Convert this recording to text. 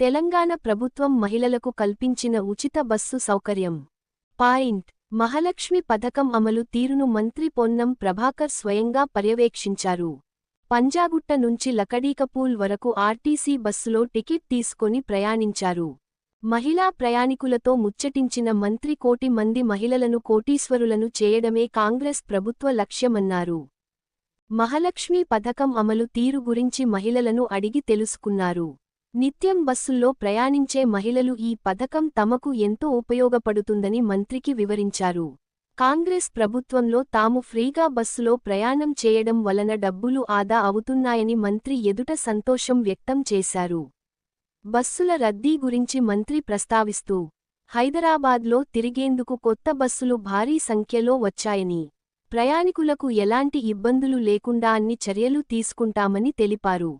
తెలంగాణ ప్రభుత్వం మహిళలకు కల్పించిన ఉచిత బస్సు సౌకర్యం. పాయింట్. మహాలక్ష్మి పథకం అమలు తీరును మంత్రి పొన్నం ప్రభాకర్ స్వయంగా పర్యవేక్షించారు. పంజాగుట్ట నుంచి లకడీకపూల్ వరకు ఆర్టీసీ బస్సులో టికెట్ తీసుకొని ప్రయాణించారు. మహిళా ప్రయాణికులతో ముచ్చటించిన మంత్రి కోటి మంది మహిళలను కోటీశ్వరులను చేయడమే కాంగ్రెస్ ప్రభుత్వ లక్ష్యమన్నారు. మహాలక్ష్మి పథకం అమలు తీరు గురించి మహిళలను అడిగి తెలుసుకున్నారు. నిత్యం బస్సుల్లో ప్రయాణించే మహిళలు ఈ పథకం తమకు ఎంతో ఉపయోగపడుతుందని మంత్రికి వివరించారు. కాంగ్రెస్ ప్రభుత్వంలో తాము ఫ్రీగా బస్సులో ప్రయాణం చేయడం వలన డబ్బులు ఆదా అవుతున్నాయని మంత్రి ఎదుట సంతోషం వ్యక్తం చేశారు. బస్సుల రద్దీ గురించి మంత్రి ప్రస్తావిస్తూ హైదరాబాద్లో తిరిగేందుకు కొత్త బస్సులు భారీ సంఖ్యలో వచ్చాయని ప్రయాణికులకు ఎలాంటి ఇబ్బందులు లేకుండా అన్ని చర్యలు తీసుకుంటామని తెలిపారు.